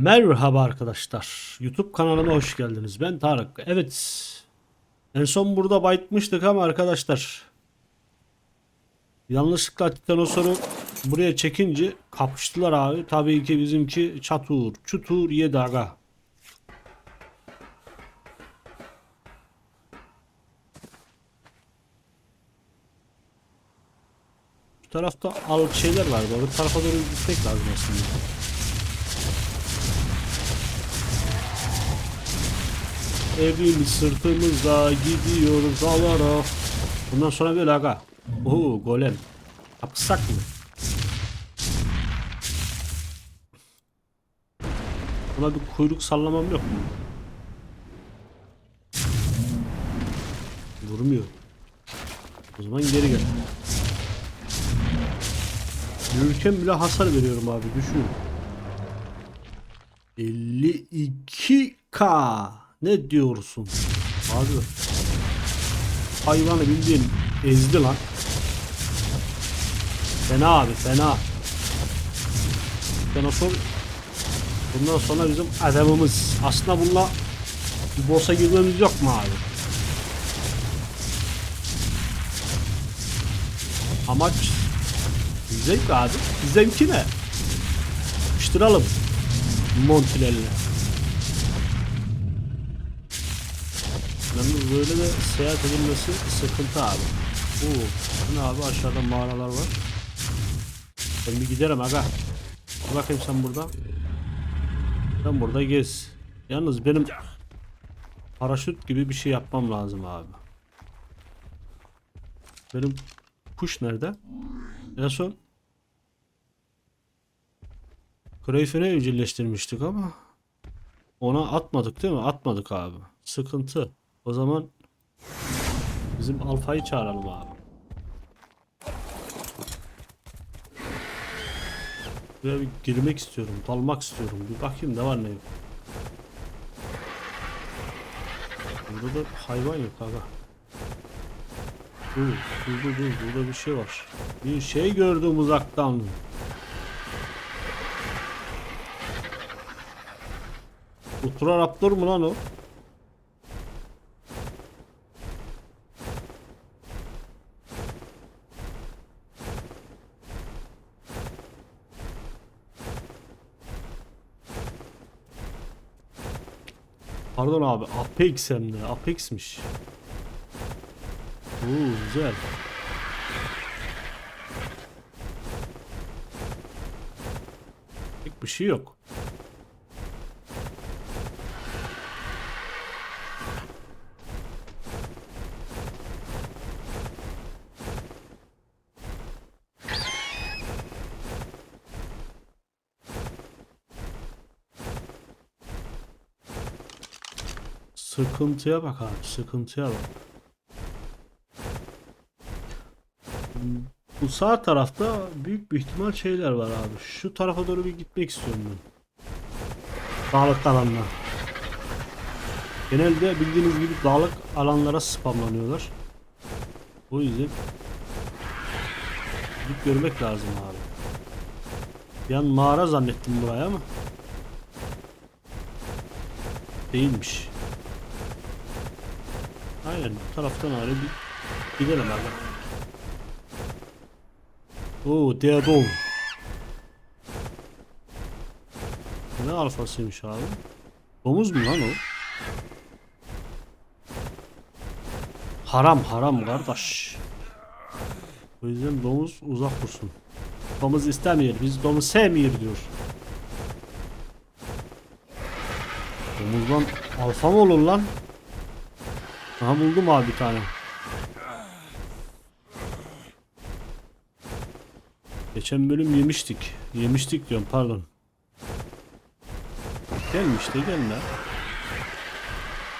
Merhaba arkadaşlar. YouTube kanalıma hoş geldiniz. Ben Tarık. Evet. En son burada bayıtmıştık ama arkadaşlar. Yanlışlıkla Titanossaur'u buraya çekince kapıştılar abi. Tabii ki bizimki çatur, çutur yedi aga. Bu tarafta al şeyler var. Bu tarafa doğru gitmek lazım aslında. Evimiz sırtımızda gidiyoruz dağlara. Bundan sonra böyle aga. Oo golem. Yapsak mı? Buna bir kuyruk sallamam yok mu? Vurmuyor. O zaman geri gel. Yürürken bile hasar veriyorum abi düşün. 52k ne diyorsun? Abi hayvanı bildiğin ezdi lan. Fena abi fena. Dinosaur bundan sonra bizim adamımız. Aslında bununla bir boss'a girmemiz yok mu abi? Amaç zevk abi. Zevki ne? Yapıştıralım. Montilerle. Yalnız böyle de seyahat edilmesi sıkıntı abi. Oo, ne abi aşağıda mağaralar var. Ben bir giderim aga. Bakayım sen burada. Sen burada gez. Yalnız benim paraşüt gibi bir şey yapmam lazım abi. Benim kuş nerede? En son Crayfen'i evcilleştirmiştik ama ona atmadık değil mi? Atmadık abi. Sıkıntı. O zaman bizim alfayı çağıralım abi. Buraya bir girmek istiyorum. Dalmak istiyorum. Bir bakayım ne var ne yok. Burada da hayvan yok aga. Dur, dur, dur, dur. Burada bir şey var. Bir şey gördüm uzaktan. Ultra Raptor mu lan o? Pardon abi Apex hem de Apex'miş. Oo güzel. Pek bir şey yok. Sıkıntıya bak abi, sıkıntıya bak. Bu sağ tarafta büyük bir ihtimal şeyler var abi. Şu tarafa doğru bir gitmek istiyorum ben. Dağlık alanlar. Genelde bildiğiniz gibi dağlık alanlara spamlanıyorlar. O yüzden gidip görmek lazım abi. An mağara zannettim buraya ama değilmiş. Aynen bu taraftan öyle bir gidelim abi. Oo Deadol. Ne alfasıymış abi? Domuz mu lan o? Haram haram kardeş. O yüzden domuz uzak dursun. Domuz istemiyor. Biz domuz sevmiyor diyor. Domuzdan alfa mı olur lan? Aha buldum abi bir tane. Geçen bölüm yemiştik. Yemiştik diyorum pardon. Gelmiş de gelme.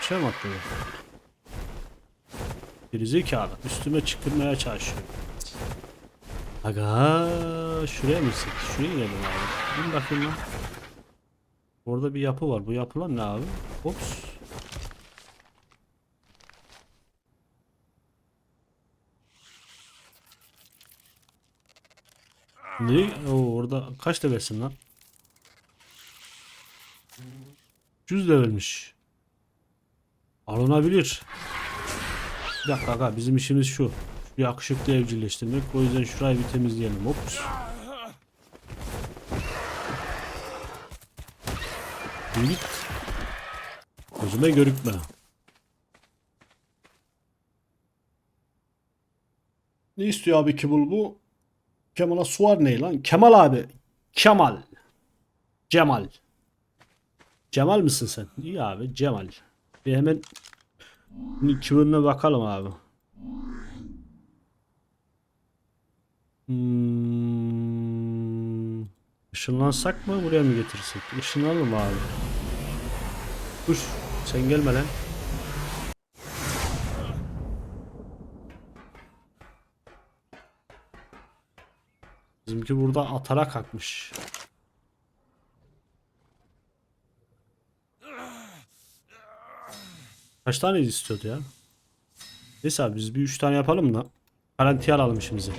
Şey mi atladı? Geri zekalı. Üstüme çıkırmaya çalışıyor. Aga şuraya mı gitsek? Şuraya gidelim abi. Bir bakayım lan. Orada bir yapı var. Bu yapılan ne abi? Ops. Ne? Oo, orada kaç levelsin lan? 300 levelmiş. Alınabilir. Bir dakika aga bizim işimiz şu. Şu yakışıklı evcilleştirmek. O yüzden şurayı bir temizleyelim. Yürü Git. Gözüme görükme. Ne istiyor abi Kemal bu? Kemal'a suar ne lan? Kemal abi. Kemal. Cemal. Cemal mısın sen? İyi abi Cemal. Bir hemen kıvırına bakalım abi. Hmm. Işınlansak mı buraya mı getirsek? Işınlanalım abi. Dur sen gelme lan. Bizimki burada atara kalkmış. Kaç tane istiyordu ya? Neyse abi biz bir 3 tane yapalım da garantiye alalım işimizi.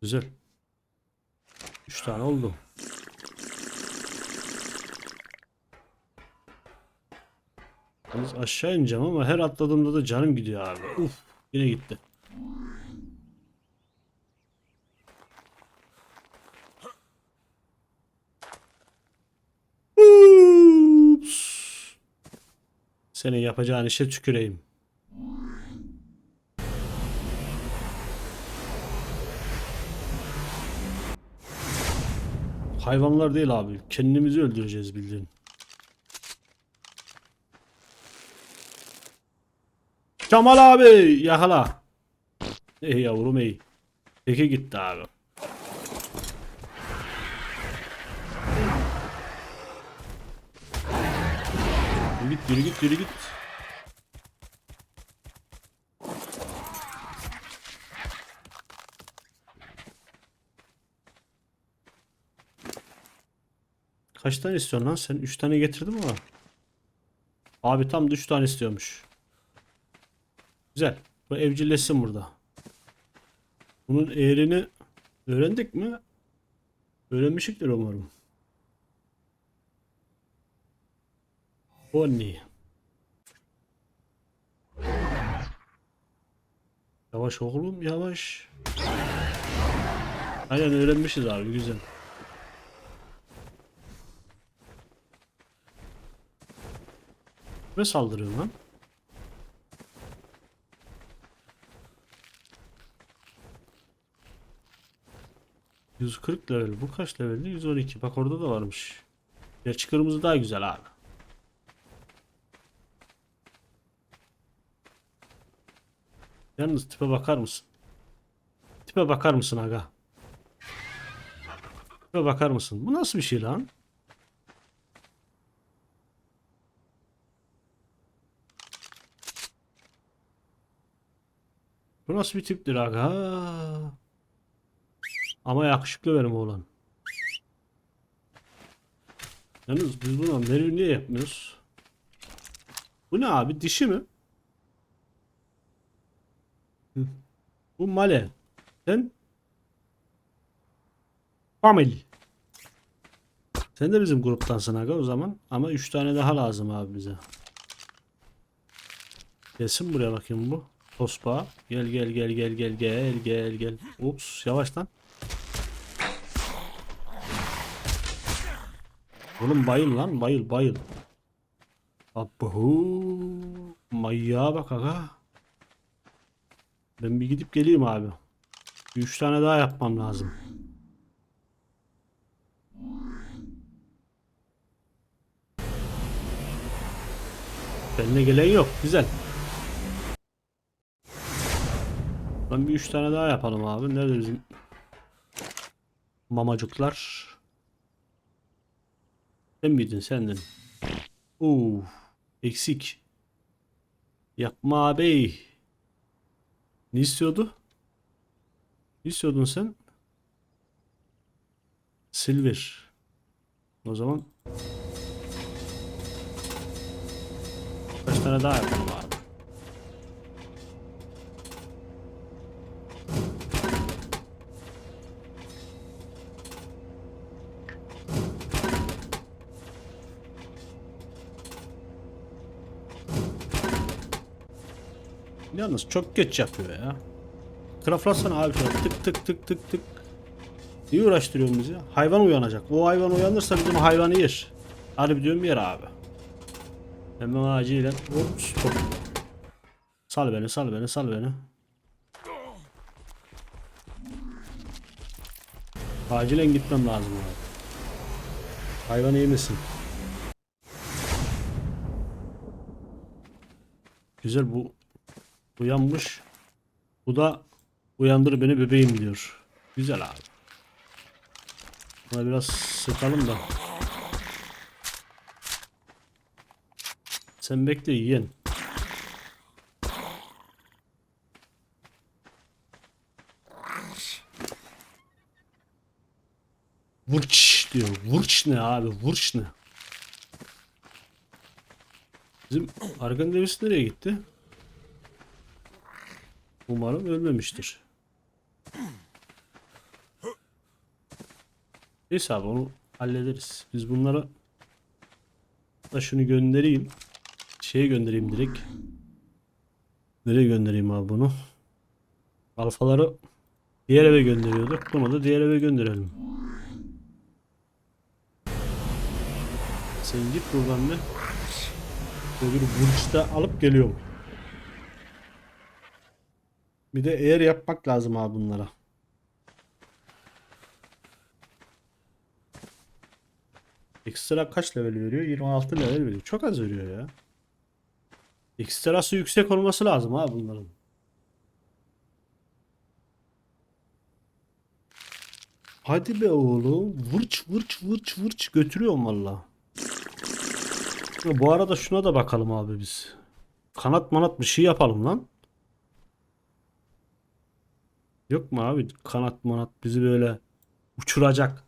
Güzel. 3 tane oldu. Yalnız aşağı ineceğim ama her atladığımda da canım gidiyor abi. Uf yine gitti. Ups. Senin yapacağın işe tüküreyim. Hayvanlar değil abi. Kendimizi öldüreceğiz bildiğin. Kemal abi yakala. Ey yavrum ey. Peki gitti abi. Git yürü git yürü git. Kaç tane istiyorsun lan sen? 3 tane getirdin mi? Abi tam da 3 tane istiyormuş. Güzel. Bu evcilleşsin burada. Bunun eğrini öğrendik mi? Öğrenmişiktir umarım. Bonnie. Yavaş oğlum yavaş. Aynen öğrenmişiz abi güzel. Ve saldırıyor lan. ...140 level. Bu kaç leveldi? 112. Bak orada da varmış. Gerçi kırmızı daha güzel abi. Yalnız tipe bakar mısın? Tipe bakar mısın aga? Tipe bakar mısın? Bu nasıl bir şey lan? Bu nasıl bir tiptir aga? Ama yakışıklı benim oğlan. Yalnız biz buna menü niye yapmıyoruz? Bu ne abi? Dişi mi? Bu Male. Sen? Famil. Sen de bizim gruptansın aga o zaman. Ama 3 tane daha lazım abi bize. Gelsin buraya bakayım bu. Tospa. Gel gel gel gel gel gel gel gel. Ups yavaş lan. Oğlum bayıl lan bayıl bayıl. Abbu. Manyağa bak aga. Ben bir gidip geleyim abi. Bir Üç tane daha yapmam lazım. Benimle gelen yok. Güzel. Ben bir üç tane daha yapalım abi. Nerede bizim mamacıklar? Sen miydin sendin? Oo, eksik. Yapma abi. Ne istiyordu? Ne istiyordun sen? Silver. O zaman kaç tane daha yapalım abi? Yalnız çok geç yapıyor ya. Craftlasana abi şöyle tık tık tık tık tık. Niye uğraştırıyorsun bizi? Hayvan uyanacak. O hayvan uyanırsa bizim hayvanı yer. Hadi diyorum yer abi. Hemen acilen. Hop. Sal beni sal beni sal beni. Acilen gitmem lazım abi. Hayvan iyi misin? Güzel bu uyanmış. Bu da uyandır beni bebeğim diyor. Güzel abi. Buna biraz sıkalım da. Sen bekle yiyen. Vurç diyor. Vurç ne abi? Vurç ne? Bizim argan devisi nereye gitti? Umarım ölmemiştir. Neyse abi onu hallederiz. Biz bunları da şunu göndereyim. Şeye göndereyim direkt. Nereye göndereyim abi bunu? Alfaları diğer eve gönderiyorduk. Bunu da diğer eve gönderelim. Sen git buradan bir. Böyle bir burçta alıp geliyorum. Bir de eğer yapmak lazım abi bunlara. Ekstra kaç level veriyor? 26 level veriyor. Çok az veriyor ya. Ekstrası yüksek olması lazım ha bunların. Hadi be oğlum. Vırç vırç vırç vırç götürüyorum valla. Bu arada şuna da bakalım abi biz. Kanat manat bir şey yapalım lan. Yok mu abi kanat manat bizi böyle uçuracak.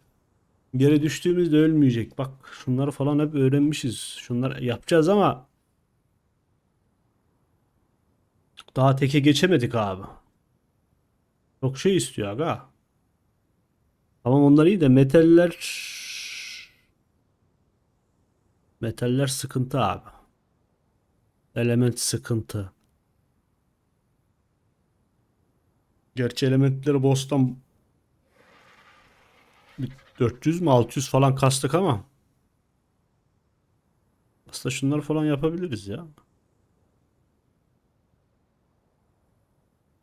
Geri düştüğümüzde ölmeyecek. Bak şunları falan hep öğrenmişiz. Şunları yapacağız ama daha teke geçemedik abi. Çok şey istiyor aga. Tamam onlar iyi de metaller metaller sıkıntı abi. Element sıkıntı. Gerçi elementleri boss'tan bir 400 mü 600 falan kastık ama aslında şunları falan yapabiliriz ya.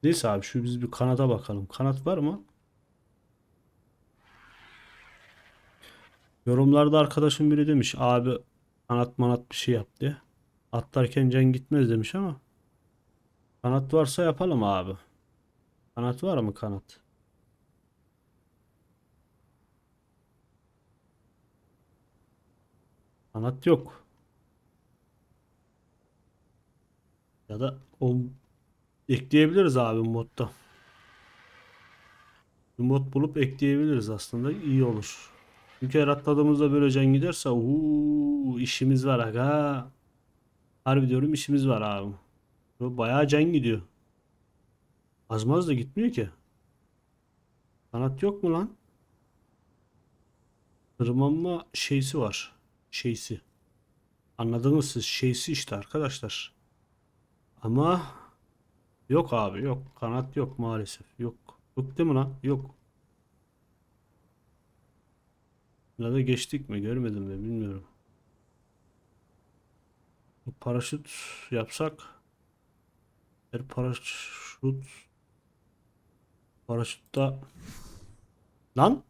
Neyse abi şu biz bir kanata bakalım. Kanat var mı? Yorumlarda arkadaşım biri demiş abi kanat manat bir şey yap diye. Atlarken can gitmez demiş ama kanat varsa yapalım abi. Kanat var mı kanat? Kanat yok. Ya da o ekleyebiliriz abi modda. Bir mod bulup ekleyebiliriz aslında iyi olur. Çünkü her atladığımızda böyle can giderse uuu işimiz var aga. Harbi diyorum işimiz var abi. Bayağı can gidiyor. Azmaz da gitmiyor ki. Kanat yok mu lan? Tırmanma şeysi var. Şeysi. Anladınız siz. Şeysi işte arkadaşlar. Ama yok abi yok. Kanat yok maalesef. Yok. Yok değil lan? Yok. Da geçtik mi? Görmedim mi? Bilmiyorum. Paraşüt yapsak her paraşüt paraşütte lan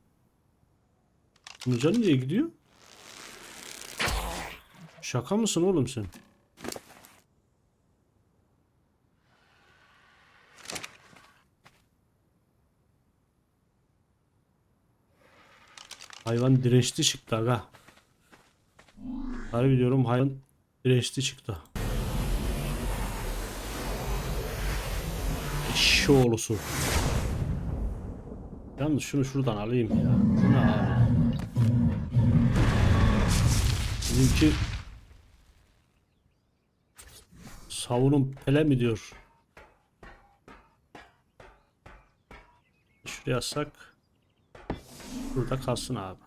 bunun canı niye gidiyor? Şaka mısın oğlum sen? Hayvan dirençli çıktı aga. Harbi diyorum hayvan dirençli çıktı. Eşşoğlusu. Yalnız şunu şuradan alayım ya. Ne abi? Bizimki savunun pele mi diyor? Şuraya yazsak burada kalsın abi.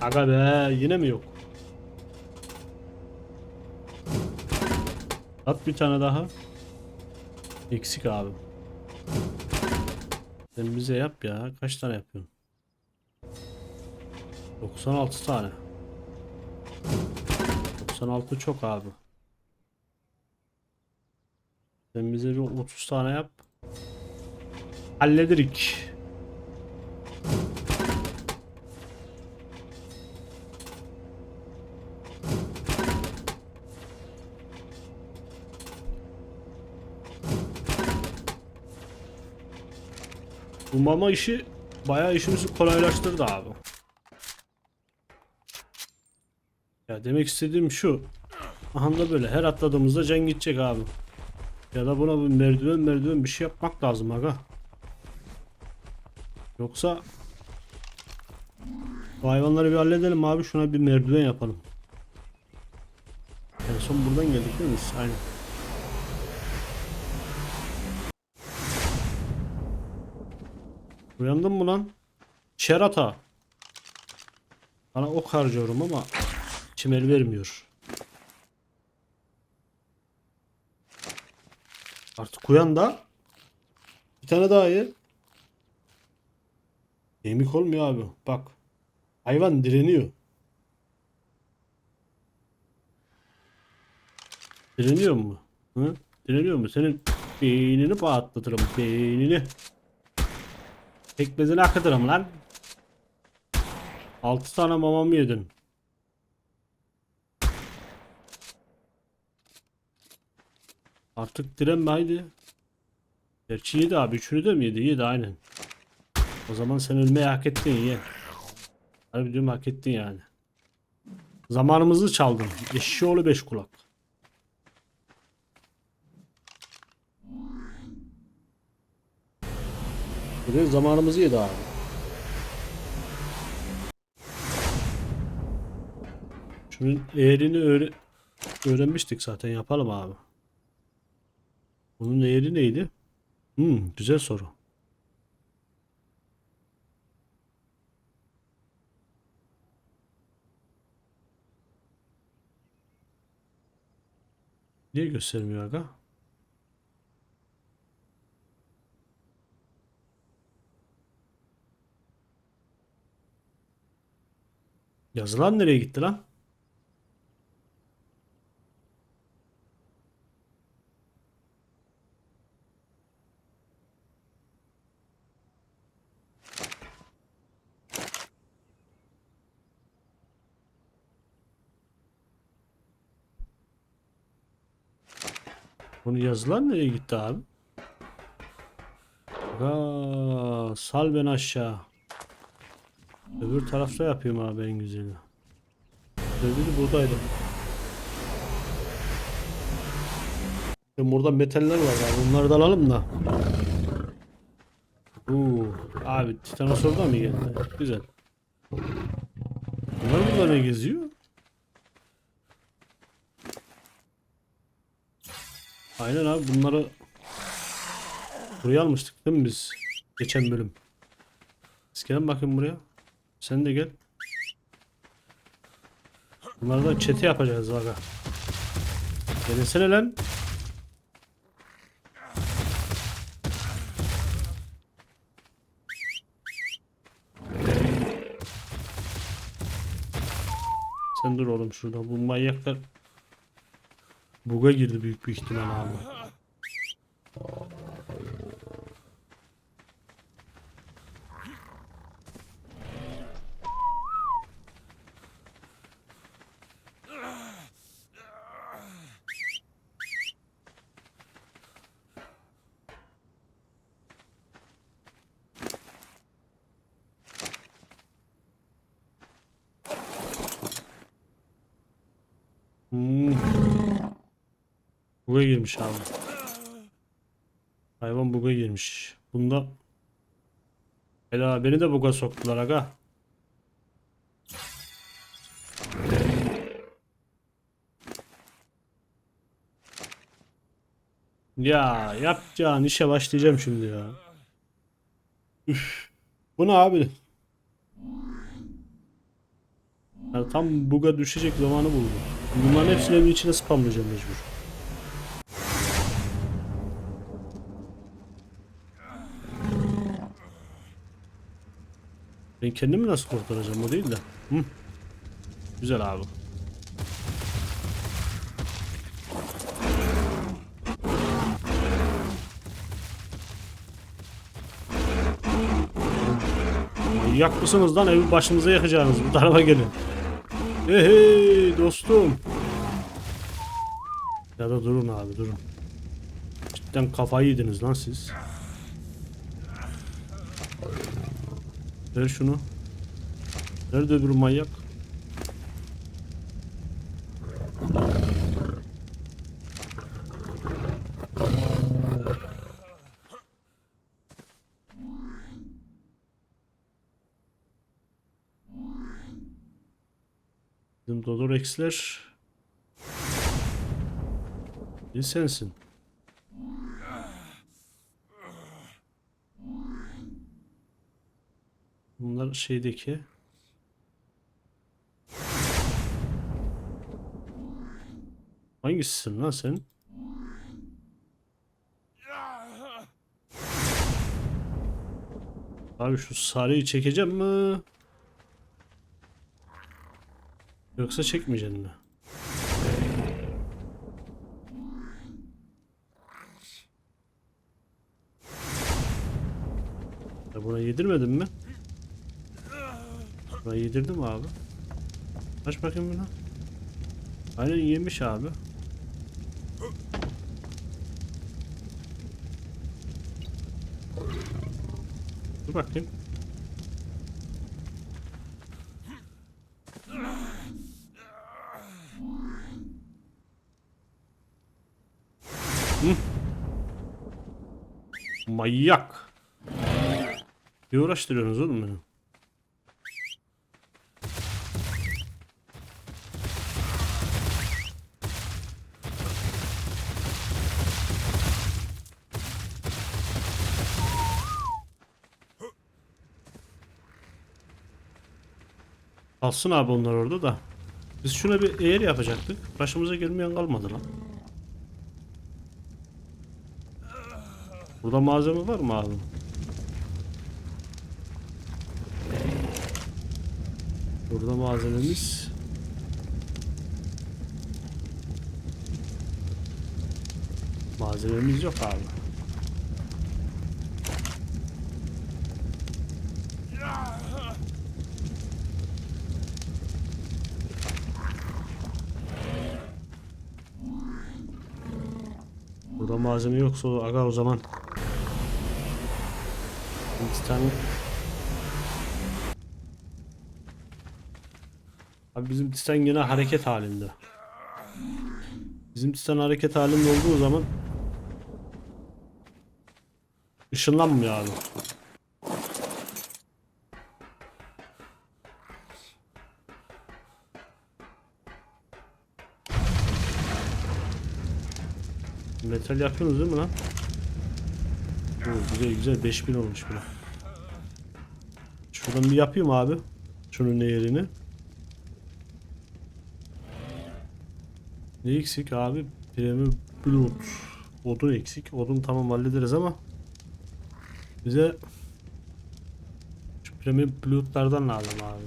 Aga be yine mi yok? At bir tane daha. Eksik abi. Sen bize yap ya. Kaç tane yapıyorsun? 96 tane. 96 çok abi. Sen bize bir 30 tane yap. Halledirik. Bu mama işi bayağı işimizi kolaylaştırdı abi. Ya demek istediğim şu. Anda böyle her atladığımızda can gidecek abi. Ya da buna bir merdiven merdiven bir şey yapmak lazım aga. Yoksa bu hayvanları bir halledelim abi şuna bir merdiven yapalım. En son buradan geldik değil mi? Aynen. Uyandın mı lan? Şerata. Bana ok harcıyorum ama içim el vermiyor. Artık uyan da bir tane daha ye. Yemek olmuyor abi. Bak. Hayvan direniyor. Direniyor mu? Hı? Direniyor mu? Senin beynini patlatırım. Beynini. Pekmezini akıtırım lan. 6 tane mamamı yedin. Artık direnme haydi. Gerçi yedi abi. Üçünü de mi yedi? Yedi aynen. O zaman sen ölmeyi hak ettin ye. Harbi diyorum hak ettin yani. Zamanımızı çaldın. Eşşoğlu beş kulak. De zamanımızı yedi abi. Şunun eğrini öğre öğrenmiştik zaten yapalım abi. Bunun eğri neydi? Hmm, güzel soru. Niye göstermiyor aga? Yazılan nereye gitti lan? Bunu yazılan nereye gitti abi? Aa, sal ben aşağı. Öbür tarafta yapayım abi en güzeli. Öbürü buradaydı. Şimdi burada metaller var abi. Bunları da alalım da. Oo, abi Titanosor da mı geldi? Güzel. Bunlar burada ne geziyor? Aynen abi bunları buraya almıştık değil mi biz? Geçen bölüm. Biz bakın buraya. Sen de gel. Bunları da çete yapacağız aga. Gelsene lan. Sen dur oğlum şurada. Bu manyaklar Buga girdi büyük bir ihtimal abi. Hmm. Buga girmiş abi. Hayvan buga girmiş. Bunda Ela beni de buga soktular aga. Ya yapacağın işe başlayacağım şimdi ya. Üf. Bu ne abi? Yani tam buga düşecek zamanı buldu. Bunların hepsini evin içine spamlayacağım mecbur. Ben kendimi nasıl kurtaracağım o değil de. Hı. Güzel abi. Manyak mısınız lan evi başımıza yakacaksınız bu tarafa gelin. Hey dostum. Ya da durun abi durun. Cidden kafayı yediniz lan siz. Ver şunu. Nerede öbür manyak? Bizim Dodorex'ler Bir sensin. Bunlar şeydeki Hangisisin lan sen? Abi şu sarıyı çekeceğim mi? Yoksa çekmeyeceksin mi? Ya buna yedirmedin mi? Buna yedirdim abi. Aç bakayım buna. Aynen yemiş abi. Dur bakayım. Hı. Manyak. Ne uğraştırıyorsunuz oğlum beni? Alsın abi onlar orada da. Biz şuna bir eğer yapacaktık. Başımıza gelmeyen kalmadı lan. Burada malzeme var mı abi? Burada malzememiz Malzememiz yok abi. Burada malzeme yoksa o- aga o zaman tane Abi bizim Titan yine hareket halinde. Bizim Titan hareket halinde olduğu zaman ışınlanmıyor abi. Metal yapıyorsunuz değil mi lan? Oo, güzel güzel 5000 olmuş bile. Şuradan bir yapayım abi. Şunun yerini. Ne eksik abi? Premium Blood. Odun eksik. Odun tamam hallederiz ama bize Premium Blood'lardan lazım abi.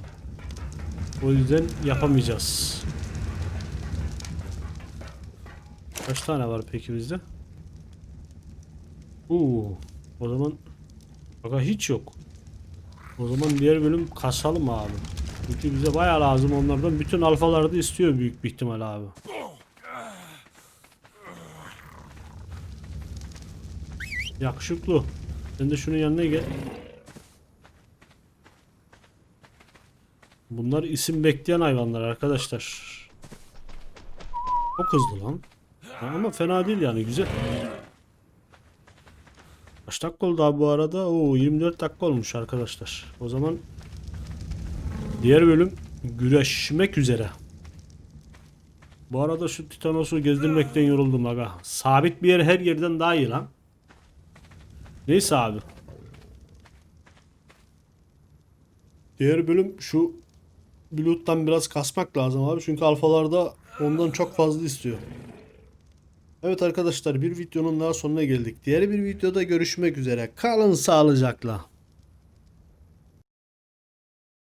O yüzden yapamayacağız. Kaç tane var peki bizde? Oo, o zaman Aga hiç yok. O zaman diğer bölüm kasalım abi. Çünkü bize bayağı lazım onlardan. Bütün alfaları da istiyor büyük bir ihtimal abi. Yakışıklı. Sen de şunun yanına gel. Bunlar isim bekleyen hayvanlar arkadaşlar. Çok hızlı lan. Ama fena değil yani güzel. Kaç dakika oldu abi bu arada? Oo 24 dakika olmuş arkadaşlar. O zaman diğer bölüm güreşmek üzere. Bu arada şu Titanos'u gezdirmekten yoruldum aga. Sabit bir yer her yerden daha iyi lan. Neyse abi. Diğer bölüm şu Bluet'tan biraz kasmak lazım abi. Çünkü alfalarda ondan çok fazla istiyor. Evet arkadaşlar bir videonun daha sonuna geldik. Diğer bir videoda görüşmek üzere. Kalın sağlıcakla.